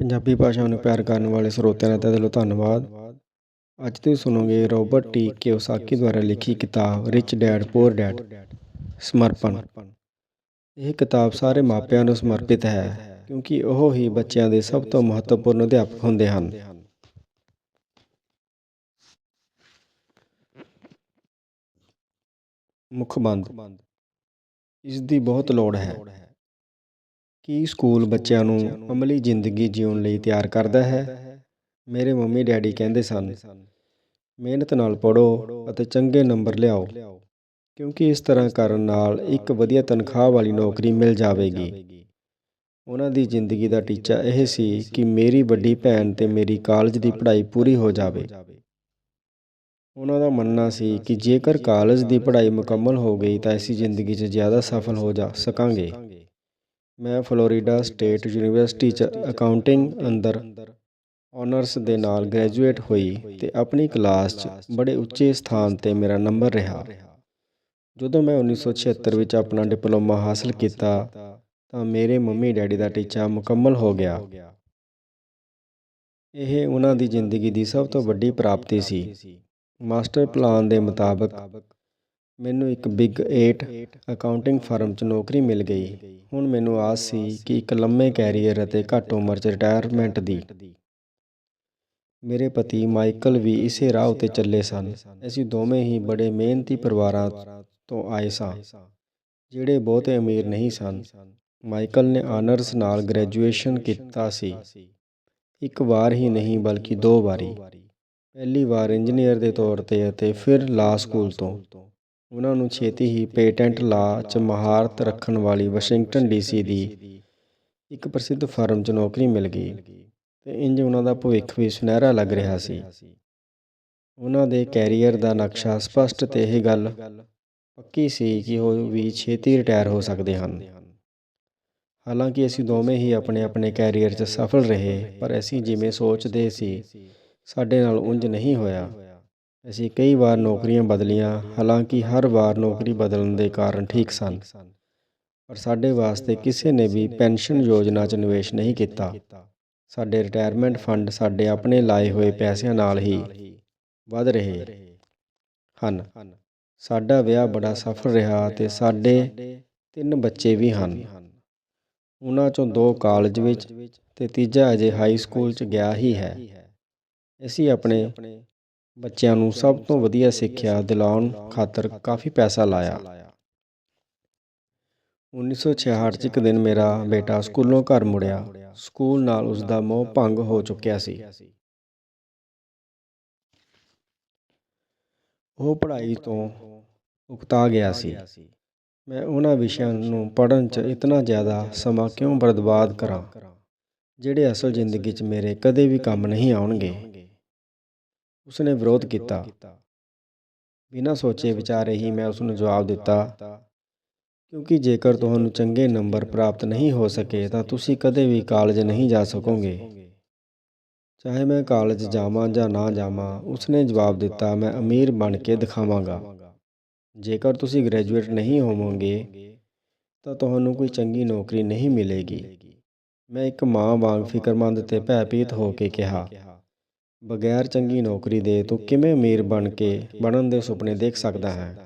ਪੰਜਾਬੀ ਭਾਸ਼ਾ ਨੂੰ ਪਿਆਰ ਕਰਨ ਵਾਲੇ ਸਰੋਤਿਆਂ ਦਾ ਦਿਲੋਂ ਧੰਨਵਾਦ। ਅੱਜ ਤੁਸੀਂ ਸੁਣੋਗੇ ਰੋਬਰਟ ਟੀ ਕਿਓਸਾਕੀ ਦੁਆਰਾ ਲਿਖੀ ਕਿਤਾਬ ਰਿਚ ਡੈਡ ਪੂਅਰ ਡੈਡ ਸਮਰਪਣ। ਇਹ ਕਿਤਾਬ ਸਾਰੇ ਮਾਪਿਆਂ ਨੂੰ ਸਮਰਪਿਤ ਹੈ, ਕਿਉਂਕਿ ਉਹ ਹੀ ਬੱਚਿਆਂ ਦੇ ਸਭ ਤੋਂ ਮਹੱਤਵਪੂਰਨ ਅਧਿਆਪਕ ਹੁੰਦੇ ਹਨ। ਮੁੱਖ ਬੰਦ। ਇਸ ਦੀ ਬਹੁਤ ਲੋੜ ਹੈ। ਕੀ ਸਕੂਲ ਬੱਚਿਆਂ ਨੂੰ ਅਮਲੀ ਜ਼ਿੰਦਗੀ ਜਿਉਣ ਲਈ ਤਿਆਰ ਕਰਦਾ ਹੈ? ਮੇਰੇ ਮੰਮੀ ਡੈਡੀ ਕਹਿੰਦੇ ਸਨ, ਮਿਹਨਤ ਨਾਲ ਪੜੋ ਅਤੇ ਚੰਗੇ ਨੰਬਰ ਲਿਆਓ, ਕਿਉਂਕਿ ਇਸ ਤਰ੍ਹਾਂ ਕਰਨ ਨਾਲ ਇੱਕ ਵਧੀਆ ਤਨਖਾਹ ਵਾਲੀ ਨੌਕਰੀ ਮਿਲ ਜਾਵੇਗੀ। ਉਹਨਾਂ ਦੀ ਜ਼ਿੰਦਗੀ ਦਾ ਟੀਚਾ ਇਹ ਸੀ ਕਿ ਮੇਰੀ ਵੱਡੀ ਭੈਣ ਤੇ ਮੇਰੀ ਕਾਲਜ ਦੀ ਪੜ੍ਹਾਈ ਪੂਰੀ ਹੋ ਜਾਵੇ। ਉਹਨਾਂ ਦਾ ਮੰਨਣਾ ਸੀ ਕਿ ਜੇਕਰ ਕਾਲਜ ਦੀ ਪੜ੍ਹਾਈ ਮੁਕੰਮਲ ਹੋ ਗਈ ਤਾਂ ਅਸੀਂ ਜ਼ਿੰਦਗੀ 'ਚ ਜ਼ਿਆਦਾ ਸਫਲ ਹੋ ਜਾ ਸਕਾਂਗੇ। ਮੈਂ ਫਲੋਰੀਡਾ ਸਟੇਟ ਯੂਨੀਵਰਸਿਟੀ 'ਚ ਅਕਾਊਂਟਿੰਗ ਅੰਦਰ ਆਨਰਸ ਦੇ ਨਾਲ ਗ੍ਰੈਜੂਏਟ ਹੋਈ ਤੇ ਆਪਣੀ ਕਲਾਸ 'ਚ ਬੜੇ ਉੱਚੇ ਸਥਾਨ ਤੇ ਮੇਰਾ ਨੰਬਰ ਰਿਹਾ। ਜਦੋਂ ਮੈਂ 1976 ਵਿੱਚ ਆਪਣਾ ਡਿਪਲੋਮਾ ਹਾਸਲ ਕੀਤਾ, ਤਾਂ ਮੇਰੇ ਮੰਮੀ ਡੈਡੀ ਦਾ ਟੀਚਾ ਮੁਕੰਮਲ ਹੋ ਗਿਆ। ਇਹ ਉਹਨਾਂ ਦੀ ਜ਼ਿੰਦਗੀ ਦੀ ਸਭ ਤੋਂ ਵੱਡੀ ਪ੍ਰਾਪਤੀ ਸੀ। ਮਾਸਟਰ ਪਲਾਨ ਦੇ ਮੁਤਾਬਕ ਮੈਨੂੰ ਇੱਕ ਬਿਗ 8 ਅਕਾਊਂਟਿੰਗ ਫਰਮ 'ਚ ਨੌਕਰੀ ਮਿਲ ਗਈ। ਹੁਣ ਮੈਨੂੰ ਆਸ ਸੀ ਕਿ ਇੱਕ ਲੰਮੇ ਕੈਰੀਅਰ ਅਤੇ ਘੱਟ ਉਮਰ 'ਚ ਰਿਟਾਇਰਮੈਂਟ ਦੀ। ਮੇਰੇ ਪਤੀ ਮਾਈਕਲ ਵੀ ਇਸੇ ਰਾਹ ਉਤੇ ਚੱਲੇ ਸਨ। ਅਸੀਂ ਦੋਵੇਂ ਹੀ ਬੜੇ ਮਿਹਨਤੀ ਪਰਿਵਾਰਾਂ ਤੋਂ ਆਏ ਸਾਂ, ਜਿਹੜੇ ਬਹੁਤੇ ਅਮੀਰ ਨਹੀਂ ਸਨ। ਮਾਈਕਲ ਨੇ ਆਨਰਸ ਨਾਲ ਗ੍ਰੈਜੂਏਸ਼ਨ ਕੀਤਾ ਸੀ। ਇੱਕ ਵਾਰ ਹੀ ਨਹੀਂ, ਬਲਕਿ ਦੋ ਵਾਰੀ। ਪਹਿਲੀ ਵਾਰ ਇੰਜੀਨੀਅਰ ਦੇ ਤੌਰ ਤੇ ਅਤੇ ਫਿਰ ਲਾ ਸਕੂਲ ਤੋਂ। ਉਹਨਾਂ ਨੂੰ ਛੇਤੀ ਹੀ ਪੇਟੈਂਟ ਲਾ 'ਚ ਮਹਾਰਤ ਰੱਖਣ ਵਾਲੀ ਵਾਸ਼ਿੰਗਟਨ ਡੀਸੀ ਦੀ ਇੱਕ ਪ੍ਰਸਿੱਧ ਫਰਮ 'ਚ ਨੌਕਰੀ ਮਿਲ ਗਈ ਤੇ ਇੰਜ ਉਹਨਾਂ ਦਾ ਭਵਿੱਖ ਵੀ ਸੁਨਹਿਰਾ ਲੱਗ ਰਿਹਾ ਸੀ। ਉਹਨਾਂ ਦੇ ਕੈਰੀਅਰ ਦਾ ਨਕਸ਼ਾ ਸਪਸ਼ਟ ਤੇ ਇਹ ਗੱਲ ਪੱਕੀ ਸੀ ਕਿ ਉਹ ਵੀ ਛੇਤੀ ਰਿਟਾਇਰ ਹੋ ਸਕਦੇ ਹਨ। ਹਾਲਾਂਕਿ ਅਸੀਂ ਦੋਵੇਂ ਹੀ ਆਪਣੇ ਆਪਣੇ ਕੈਰੀਅਰ 'ਚ ਸਫਲ ਰਹੇ, ਪਰ ਅਸੀਂ ਜਿਵੇਂ ਸੋਚਦੇ ਸੀ, ਸਾਡੇ ਨਾਲ ਉਂਝ ਨਹੀਂ ਹੋਇਆ। ਅਸੀਂ ਕਈ ਵਾਰ ਨੌਕਰੀਆਂ ਬਦਲੀਆਂ, ਹਾਲਾਂਕਿ ਹਰ ਵਾਰ ਨੌਕਰੀ ਬਦਲਣ ਦੇ ਕਾਰਨ ਠੀਕ ਸਨ। ਪਰ ਸਾਡੇ ਵਾਸਤੇ ਕਿਸੇ ਨੇ ਵੀ ਪੈਨਸ਼ਨ ਯੋਜਨਾ 'ਚ ਨਿਵੇਸ਼ ਨਹੀਂ ਕੀਤਾ। ਸਾਡੇ ਰਿਟਾਇਰਮੈਂਟ ਫੰਡ ਸਾਡੇ ਆਪਣੇ ਲਾਏ ਹੋਏ ਪੈਸਿਆਂ ਨਾਲ ਹੀ ਵਧ ਰਹੇ ਹਨ। ਸਾਡਾ ਵਿਆਹ ਬੜਾ ਸਫਲ ਰਿਹਾ ਤੇ ਸਾਡੇ ਤਿੰਨ ਬੱਚੇ ਵੀ ਹਨ। ਉਹਨਾਂ ਚੋਂ ਦੋ ਕਾਲਜ ਵਿੱਚ ਤੇ ਤੀਜਾ ਅਜੇ ਹਾਈ ਸਕੂਲ 'ਚ ਗਿਆ ਹੀ ਹੈ। ਅਸੀਂ ਆਪਣੇ ਬੱਚਿਆਂ ਨੂੰ ਸਭ ਤੋਂ ਵਧੀਆ ਸਿੱਖਿਆ ਦਿਲਾਉਣ ਖਾਤਰ ਕਾਫੀ ਪੈਸਾ ਲਾਇਆ। 1966 'ਚ ਇੱਕ ਦਿਨ ਮੇਰਾ ਬੇਟਾ ਸਕੂਲੋਂ ਘਰ ਮੁੜਿਆ। ਸਕੂਲ ਨਾਲ ਉਸ ਦਾ ਮੋਹ ਭੰਗ ਹੋ ਚੁੱਕਿਆ ਸੀ। ਉਹ ਪੜ੍ਹਾਈ ਤੋਂ ਉਕਤਾ ਗਿਆ ਸੀ। ਮੈਂ ਉਹਨਾਂ ਵਿਸ਼ਿਆਂ ਨੂੰ ਪੜ੍ਹਨ 'ਚ ਇਤਨਾ ਜ਼ਿਆਦਾ ਸਮਾਂ ਕਿਉਂ ਬਰਬਾਦ ਕਰਾਂ, ਜਿਹੜੇ ਅਸਲ ਜ਼ਿੰਦਗੀ 'ਚ ਮੇਰੇ ਕਦੇ ਵੀ ਕੰਮ ਨਹੀਂ ਆਉਣਗੇ? ਉਸਨੇ ਵਿਰੋਧ ਕੀਤਾ। ਬਿਨਾਂ ਸੋਚੇ ਵਿਚਾਰੇ ਹੀ ਮੈਂ ਉਸ ਨੂੰ ਜਵਾਬ ਦਿੱਤਾ। ਕਿਉਂਕਿ ਜੇਕਰ ਤੁਹਾਨੂੰ ਚੰਗੇ ਨੰਬਰ ਪ੍ਰਾਪਤ ਨਹੀਂ ਹੋ ਸਕੇ ਤਾਂ ਤੁਸੀਂ ਕਦੇ ਵੀ ਕਾਲਜ ਨਹੀਂ ਜਾ ਸਕੋਗੇ। ਚਾਹੇ ਮੈਂ ਕਾਲਜ ਜਾਵਾਂ ਜਾਂ ਨਾ ਜਾਵਾਂ ਉਸਨੇ ਜਵਾਬ ਦਿੱਤਾ ਮੈਂ ਅਮੀਰ ਬਣ ਕੇ ਦਿਖਾਵਾਂਗਾ। ਜੇਕਰ ਤੁਸੀਂ ਗ੍ਰੈਜੂਏਟ ਨਹੀਂ ਹੋਵੋਗੇ ਤਾਂ ਤੁਹਾਨੂੰ ਕੋਈ ਚੰਗੀ ਨੌਕਰੀ ਨਹੀਂ ਮਿਲੇਗੀ। ਮੈਂ ਇੱਕ ਮਾਂ ਵਾਂਗ ਫਿਕਰਮੰਦ ਤੇ ਭੈਭੀਤ ਹੋ ਕੇ ਕਿਹਾ। ਬਗੈਰ ਚੰਗੀ ਨੌਕਰੀ ਦੇ ਤੂੰ ਕਿਵੇਂ ਅਮੀਰ ਬਣ ਕੇ ਬਣਨ ਦੇ ਸੁਪਨੇ ਦੇਖ ਸਕਦਾ ਹੈ?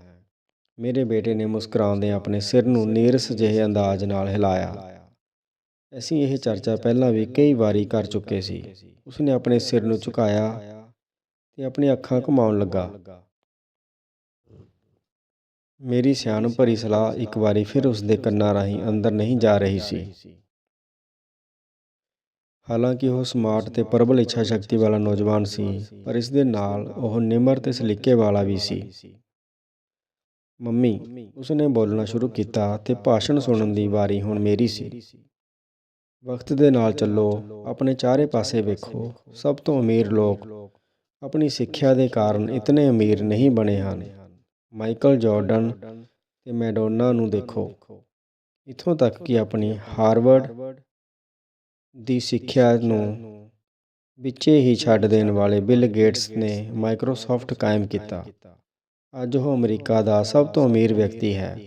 ਮੇਰੇ ਬੇਟੇ ਨੇ ਮੁਸਕਰਾਉਂਦੇ ਆਪਣੇ ਸਿਰ ਨੂੰ ਨੀਰਸ ਜਿਹੇ ਅੰਦਾਜ਼ ਨਾਲ ਹਿਲਾਇਆ। ਅਸੀਂ ਇਹ ਚਰਚਾ ਪਹਿਲਾਂ ਵੀ ਕਈ ਵਾਰੀ ਕਰ ਚੁੱਕੇ ਸੀ। ਉਸਨੇ ਆਪਣੇ ਸਿਰ ਨੂੰ ਝੁਕਾਇਆ ਤੇ ਆਪਣੀ ਅੱਖਾਂ ਘੁਮਾਉਣ ਲੱਗਾ। ਮੇਰੀ ਸਿਆਣ ਭਰੀ ਸਲਾਹ ਇੱਕ ਵਾਰੀ ਫਿਰ ਉਸਦੇ ਕੰਨਾਂ ਰਾਹੀਂ ਅੰਦਰ ਨਹੀਂ ਜਾ ਰਹੀ ਸੀ। ਹਾਲਾਂਕਿ ਉਹ ਸਮਾਰਟ ਤੇ ਪ੍ਰਬਲ ਇੱਛਾ ਸ਼ਕਤੀ ਵਾਲਾ ਨੌਜਵਾਨ ਸੀ, ਪਰ ਇਸ ਦੇ ਨਾਲ ਉਹ ਨਿਮਰ ਤੇ ਸਲੀਕੇ ਵਾਲਾ ਵੀ ਸੀ। ਮੰਮੀ, ਉਸਨੇ ਬੋਲਣਾ ਸ਼ੁਰੂ ਕੀਤਾ ਤੇ ਭਾਸ਼ਣ ਸੁਣਨ ਦੀ ਵਾਰੀ ਹੁਣ ਮੇਰੀ ਸੀ। ਵਕਤ ਦੇ ਨਾਲ ਚੱਲੋ, ਆਪਣੇ ਚਾਰੇ ਪਾਸੇ ਵੇਖੋ, ਸਭ ਤੋਂ ਅਮੀਰ ਲੋਕ। ਆਪਣੀ ਸਿੱਖਿਆ ਦੇ ਕਾਰਨ ਇਤਨੇ ਅਮੀਰ ਨਹੀਂ ਬਣੇ ਹਨ। ਮਾਈਕਲ ਜਾਰਡਨ ਤੇ ਮੈਡੋਨਾ ਨੂੰ ਦੇਖੋ। ਇਥੋਂ ਤੱਕ ਕਿ ਆਪਣੀ ਹਾਰਵਰਡ ਦੀ ਸਿੱਖਿਆ ਨੂੰ ਵਿੱਚੇ ਹੀ ਛੱਡ ਦੇਣ ਵਾਲੇ ਬਿਲ ਗੇਟਸ ਨੇ ਮਾਈਕਰੋਸਾਫਟ ਕਾਇਮ ਕੀਤਾ। ਅੱਜ ਉਹ ਅਮਰੀਕਾ ਦਾ ਸਭ ਤੋਂ ਅਮੀਰ ਵਿਅਕਤੀ ਹੈ।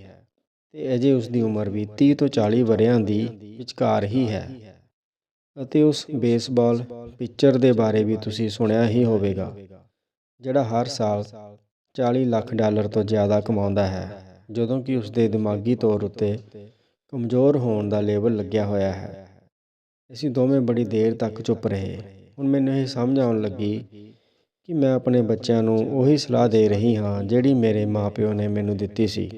ਤੇ ਅਜੇ ਉਸ ਦੀ ਉਮਰ ਵੀ 30 ਤੋਂ 40 ਵਰਿਆਂ ਦੀ ਵਿਚਕਾਰ ਹੀ ਹੈ। ਅਤੇ ਉਸ ਬੇਸਬਾਲ ਪਿੱਚਰ ਦੇ ਬਾਰੇ ਵੀ ਤੁਸੀਂ ਸੁਣਿਆ ਹੀ ਹੋਵੇਗਾ ਜਿਹੜਾ ਹਰ ਸਾਲ 40 ਲੱਖ ਡਾਲਰ ਤੋਂ ਜ਼ਿਆਦਾ ਕਮਾਉਂਦਾ ਹੈ। ਜਦੋਂ ਕਿ ਉਸ ਦੇ ਦਿਮਾਗੀ ਤੌਰ ਉੱਤੇ ਕਮਜ਼ੋਰ ਹੋਣ ਦਾ ਲੇਬਲ ਲੱਗਿਆ ਹੋਇਆ ਹੈ। ਅਸੀਂ ਦੋਵੇਂ ਬੜੀ ਦੇਰ ਤੱਕ ਚੁੱਪ ਰਹੇ। ਹੁਣ ਮੈਨੂੰ ਇਹ ਸਮਝ ਆਉਣ ਲੱਗੀ ਕਿ ਮੈਂ ਆਪਣੇ ਬੱਚਿਆਂ ਨੂੰ ਉਹੀ ਸਲਾਹ ਦੇ ਰਹੀ ਹਾਂ ਜਿਹੜੀ ਮੇਰੇ ਮਾਪਿਓ ਨੇ ਮੈਨੂੰ ਦਿੱਤੀ ਸੀ।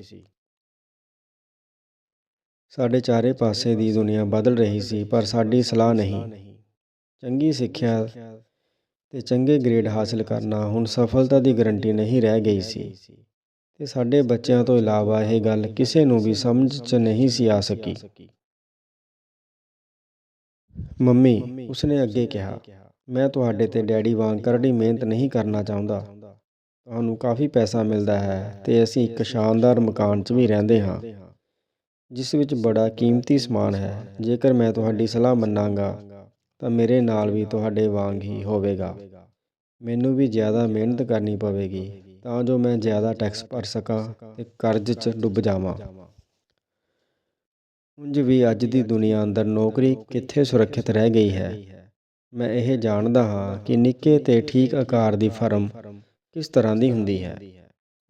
ਸਾਡੇ ਚਾਰੇ ਪਾਸੇ ਦੀ ਦੁਨੀਆ ਬਦਲ ਰਹੀ ਸੀ, ਪਰ ਸਾਡੀ ਸਲਾਹ ਨਹੀਂ। ਚੰਗੀ ਸਿੱਖਿਆ ਤੇ ਚੰਗੇ ਗ੍ਰੇਡ ਹਾਸਲ ਕਰਨਾ ਹੁਣ ਸਫਲਤਾ ਦੀ ਗਰੰਟੀ ਨਹੀਂ ਰਹਿ ਗਈ ਸੀ। ਤੇ ਸਾਡੇ ਬੱਚਿਆਂ ਤੋਂ ਇਲਾਵਾ ਇਹ ਗੱਲ ਕਿਸੇ ਨੂੰ ਵੀ ਸਮਝ 'ਚ ਨਹੀਂ ਸੀ ਆ ਸਕੀ। ਮੰਮੀ, ਉਸਨੇ ਅੱਗੇ ਕਿਹਾ, ਮੈਂ ਤੁਹਾਡੇ ਤੇ ਡੈਡੀ ਵਾਂਗ ਕਰੜੀ ਮਿਹਨਤ ਨਹੀਂ ਕਰਨਾ ਚਾਹੁੰਦਾ। ਤੁਹਾਨੂੰ ਕਾਫੀ ਪੈਸਾ ਮਿਲਦਾ ਹੈ ਤੇ ਅਸੀਂ ਇੱਕ ਸ਼ਾਨਦਾਰ ਮਕਾਨ 'ਚ ਵੀ ਰਹਿੰਦੇ ਹਾਂ, ਜਿਸ ਵਿੱਚ ਬੜਾ ਕੀਮਤੀ ਸਮਾਨ ਹੈ। ਜੇਕਰ ਮੈਂ ਤੁਹਾਡੀ ਸਲਾਹ ਮੰਨਾਂਗਾ, ਤਾਂ ਮੇਰੇ ਨਾਲ ਵੀ ਤੁਹਾਡੇ ਵਾਂਗ ਹੀ ਹੋਵੇਗਾ। ਮੈਨੂੰ ਵੀ ਜ਼ਿਆਦਾ ਮਿਹਨਤ ਕਰਨੀ ਪਵੇਗੀ, ਤਾਂ ਜੋ ਮੈਂ ਜ਼ਿਆਦਾ ਟੈਕਸ ਭਰ ਸਕਾਂ ਤੇ ਕਰਜ਼ 'ਚ ਡੁੱਬ ਜਾਵਾਂ। ਉਂਝ ਵੀ ਅੱਜ ਦੀ ਦੁਨੀਆ ਅੰਦਰ ਨੌਕਰੀ ਕਿੱਥੇ ਸੁਰੱਖਿਅਤ ਰਹਿ ਗਈ ਹੈ? ਮੈਂ ਇਹ ਜਾਣਦਾ ਹਾਂ ਕਿ ਨਿੱਕੇ ਤੇ ਠੀਕ ਆਕਾਰ ਦੀ ਫਰਮ ਕਿਸ ਤਰ੍ਹਾਂ ਦੀ ਹੁੰਦੀ ਹੈ।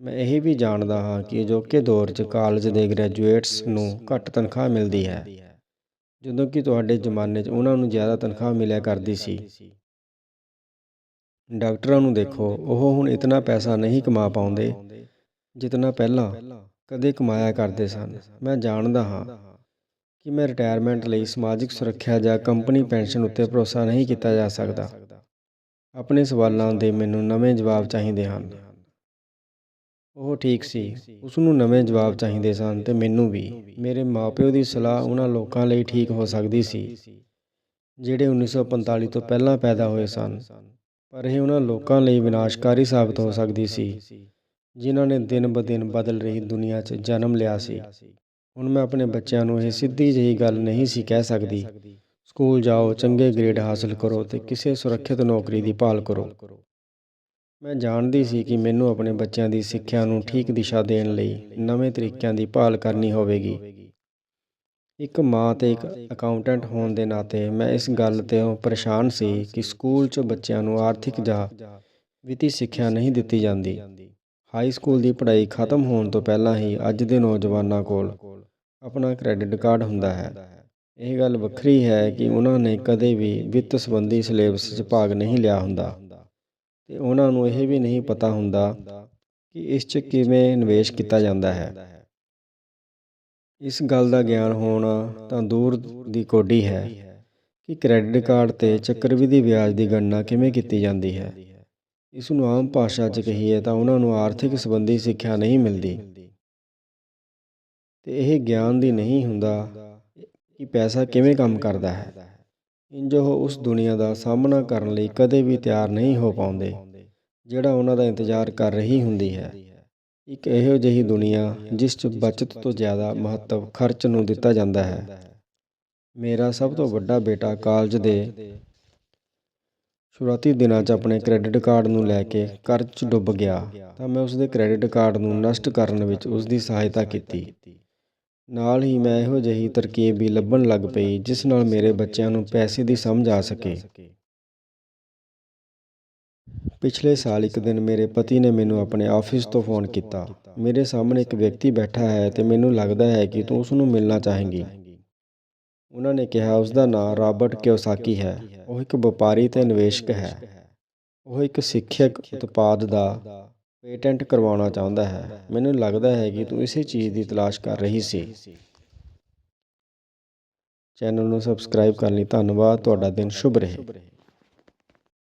ਮੈਂ ਇਹ ਵੀ ਜਾਣਦਾ ਹਾਂ ਕਿ ਅਜੋਕੇ ਦੌਰ 'ਚ ਕਾਲਜ ਦੇ ਗ੍ਰੈਜੂਏਟਸ ਨੂੰ ਘੱਟ ਤਨਖਾਹ ਮਿਲਦੀ ਹੈ। ਜਦੋਂ ਕਿ ਤੁਹਾਡੇ ਜ਼ਮਾਨੇ 'ਚ ਉਹਨਾਂ ਨੂੰ ਜ਼ਿਆਦਾ ਤਨਖਾਹ ਮਿਲਿਆ ਕਰਦੀ ਸੀ। ਡਾਕਟਰਾਂ ਨੂੰ ਦੇਖੋ, ਉਹ ਹੁਣ ਇਤਨਾ ਪੈਸਾ ਨਹੀਂ ਕਮਾ ਪਾਉਂਦੇ ਜਿਤਨਾ ਪਹਿਲਾਂ ਕਦੇ ਕਮਾਇਆ ਕਰਦੇ ਸਨ। ਮੈਂ ਜਾਣਦਾ ਹਾਂ ਕਿ ਮੈਂ ਰਿਟਾਇਰਮੈਂਟ ਲਈ ਸਮਾਜਿਕ ਸੁਰੱਖਿਆ ਜਾਂ ਕੰਪਨੀ ਪੈਨਸ਼ਨ ਉੱਤੇ ਭਰੋਸਾ ਨਹੀਂ ਕੀਤਾ ਜਾ ਸਕਦਾ। ਆਪਣੇ ਸਵਾਲਾਂ ਦੇ ਮੈਨੂੰ ਨਵੇਂ ਜਵਾਬ ਚਾਹੀਦੇ ਹਨ। ਉਹ ਠੀਕ ਸੀ ਉਸ ਨੂੰ ਨਵੇਂ ਜਵਾਬ ਚਾਹੀਦੇ ਸਨ ਤੇ ਮੈਨੂੰ ਵੀ। ਮੇਰੇ ਮਾਪਿਓ ਦੀ ਸਲਾਹ ਉਹਨਾਂ ਲੋਕਾਂ ਲਈ ਠੀਕ ਹੋ ਸਕਦੀ ਸੀ, ਜਿਹੜੇ 1945 ਤੋਂ ਪਹਿਲਾਂ ਪੈਦਾ ਹੋਏ ਸਨ। ਪਰ ਇਹ ਉਹਨਾਂ ਲੋਕਾਂ ਲਈ ਵਿਨਾਸ਼ਕਾਰੀ ਸਾਬਤ ਹੋ ਸਕਦੀ ਸੀ, ਜਿਨ੍ਹਾਂ ਨੇ ਦਿਨ-ਬਦਿਨ ਬਦਲ ਰਹੀ ਦੁਨੀਆ 'ਚ ਜਨਮ ਲਿਆ ਸੀ। ਹੁਣ ਮੈਂ ਆਪਣੇ ਬੱਚਿਆਂ ਨੂੰ ਇਹ ਸਿੱਧੀ ਜਿਹੀ ਗੱਲ ਨਹੀਂ ਸੀ ਕਹਿ ਸਕਦੀ। ਸਕੂਲ ਜਾਓ, ਚੰਗੇ ਗ੍ਰੇਡ ਹਾਸਲ ਕਰੋ ਤੇ ਕਿਸੇ ਸੁਰੱਖਿਅਤ ਨੌਕਰੀ ਦੀ ਭਾਲ ਕਰੋ। ਮੈਂ ਜਾਣਦੀ ਸੀ ਕਿ ਮੈਨੂੰ ਆਪਣੇ ਬੱਚਿਆਂ ਦੀ ਸਿੱਖਿਆ ਨੂੰ ਠੀਕ ਦਿਸ਼ਾ ਦੇਣ ਲਈ ਨਵੇਂ ਤਰੀਕਿਆਂ ਦੀ ਭਾਲ ਕਰਨੀ ਹੋਵੇਗੀ। ਇੱਕ ਮਾਂ ਤੇ ਇੱਕ ਅਕਾਊਂਟੈਂਟ ਹੋਣ ਦੇ ਨਾਤੇ ਮੈਂ ਇਸ ਗੱਲ 'ਤੇ ਪਰੇਸ਼ਾਨ ਸੀ ਕਿ ਸਕੂਲ 'ਚ ਬੱਚਿਆਂ ਨੂੰ ਆਰਥਿਕ ਜਾਂ ਵਿੱਤੀ ਸਿੱਖਿਆ ਨਹੀਂ ਦਿੱਤੀ ਜਾਂਦੀ। ਹਾਈ ਸਕੂਲ ਦੀ ਪੜ੍ਹਾਈ ਖਤਮ ਹੋਣ ਤੋਂ ਪਹਿਲਾਂ ਹੀ ਅੱਜ ਦੇ ਨੌਜਵਾਨਾਂ ਕੋਲ ਆਪਣਾ ਕ੍ਰੈਡਿਟ ਕਾਰਡ ਹੁੰਦਾ ਹੈ। ਇਹ ਗੱਲ ਵੱਖਰੀ ਹੈ ਕਿ ਉਹਨਾਂ ਨੇ ਕਦੇ ਵੀ ਵਿੱਤ ਸੰਬੰਧੀ ਸਿਲੇਬਸ 'ਚ ਭਾਗ ਨਹੀਂ ਲਿਆ ਹੁੰਦਾ। ਤੇ ਉਹਨਾਂ ਨੂੰ ਇਹ ਵੀ ਨਹੀਂ ਪਤਾ ਹੁੰਦਾ ਕਿ ਇਸ 'ਚ ਕਿਵੇਂ ਨਿਵੇਸ਼ ਕੀਤਾ ਜਾਂਦਾ ਹੈ। ਇਸ ਗੱਲ ਦਾ ਗਿਆਨ ਹੋਣਾ ਤਾਂ ਦੂਰ ਦੀ ਕੋਡੀ ਹੈ ਕਿ ਕ੍ਰੈਡਿਟ ਕਾਰਡ ਤੇ ਚੱਕਰਵਿਧੀ ਵਿਆਜ ਦੀ ਗਣਨਾ ਕਿਵੇਂ ਕੀਤੀ ਜਾਂਦੀ ਹੈ। ਇਸ ਨੂੰ ਆਮ ਭਾਸ਼ਾ 'ਚ ਕਹੀਏ ਤਾਂ ਉਹਨਾਂ ਨੂੰ ਆਰਥਿਕ ਸੰਬੰਧੀ ਸਿੱਖਿਆ ਨਹੀਂ ਮਿਲਦੀ। ਤੇ ਇਹ ਗਿਆਨ ਦੀ ਨਹੀਂ ਹੁੰਦਾ ਕਿ ਪੈਸਾ ਕਿਵੇਂ ਕੰਮ ਕਰਦਾ ਹੈ। ਇੰਜ ਉਹ ਉਸ ਦੁਨੀਆ ਦਾ ਸਾਹਮਣਾ ਕਰਨ ਲਈ ਕਦੇ ਵੀ ਤਿਆਰ ਨਹੀਂ ਹੋ ਪਾਉਂਦੇ, ਜਿਹੜਾ ਉਹਨਾਂ ਦਾ ਇੰਤਜ਼ਾਰ ਕਰ ਰਹੀ ਹੁੰਦੀ ਹੈ। ਇੱਕ ਇਹੋ ਜਿਹੀ ਦੁਨੀਆ ਜਿਸ 'ਚ ਬਚਤ ਤੋਂ ਜ਼ਿਆਦਾ ਮਹੱਤਵ ਖਰਚ ਨੂੰ ਦਿੱਤਾ ਜਾਂਦਾ ਹੈ। ਮੇਰਾ ਸਭ ਤੋਂ ਵੱਡਾ ਬੇਟਾ ਕਾਲਜ ਦੇ ਸ਼ੁਰੂਆਤੀ ਦਿਨਾਂ 'ਚ ਆਪਣੇ ਕ੍ਰੈਡਿਟ ਕਾਰਡ ਨੂੰ ਲੈ ਕੇ ਕਰਜ਼ 'ਚ ਡੁੱਬ ਗਿਆ, ਤਾਂ ਮੈਂ ਉਸ ਦੇ ਕ੍ਰੈਡਿਟ ਕਾਰਡ ਨੂੰ ਨਸ਼ਟ ਕਰਨ ਵਿੱਚ ਉਸ ਦੀ ਸਹਾਇਤਾ ਕੀਤੀ। ਨਾਲ ਹੀ ਮੈਂ ਇਹੋ ਜਿਹੀ ਤਰਕੀਬ ਵੀ ਲੱਭਣ ਲੱਗ ਪਈ, ਜਿਸ ਨਾਲ ਮੇਰੇ ਬੱਚਿਆਂ ਨੂੰ ਪੈਸੇ ਦੀ ਸਮਝ ਆ ਸਕੇ। ਪਿਛਲੇ ਸਾਲ ਇੱਕ ਦਿਨ ਮੇਰੇ ਪਤੀ ਨੇ ਮੈਨੂੰ ਆਪਣੇ ਆਫਿਸ ਤੋਂ ਫੋਨ ਕੀਤਾ। ਮੇਰੇ ਸਾਹਮਣੇ ਇੱਕ ਵਿਅਕਤੀ ਬੈਠਾ ਹੈ ਤੇ ਮੈਨੂੰ ਲੱਗਦਾ ਹੈ ਕਿ ਤੂੰ ਉਸ ਨੂੰ ਮਿਲਣਾ ਚਾਹੇਂਗੀ। ਉਹਨਾਂ ਨੇ ਕਿਹਾ ਉਸ ਦਾ ਨਾਮ ਰਾਬਰਟ ਕਿਓਸਾਕੀ ਹੈ। ਉਹ ਇੱਕ ਵਪਾਰੀ ਤੇ ਨਿਵੇਸ਼ਕ ਹੈ। ਉਹ ਇੱਕ ਸਿੱਖਿਅਕ ਉਤਪਾਦ ਦਾ ਪੇਟੈਂਟ ਕਰਵਾਉਣਾ ਚਾਹੁੰਦਾ ਹੈ। ਮੈਨੂੰ ਲੱਗਦਾ ਹੈ ਕਿ ਤੂੰ ਇਸੇ ਚੀਜ਼ ਦੀ ਤਲਾਸ਼ ਕਰ ਰਹੀ ਸੀ। ਚੈਨਲ ਨੂੰ ਸਬਸਕ੍ਰਾਈਬ ਕਰਨ ਲਈ ਧੰਨਵਾਦ। ਤੁਹਾਡਾ ਦਿਨ ਸ਼ੁਭ ਰਹੇ।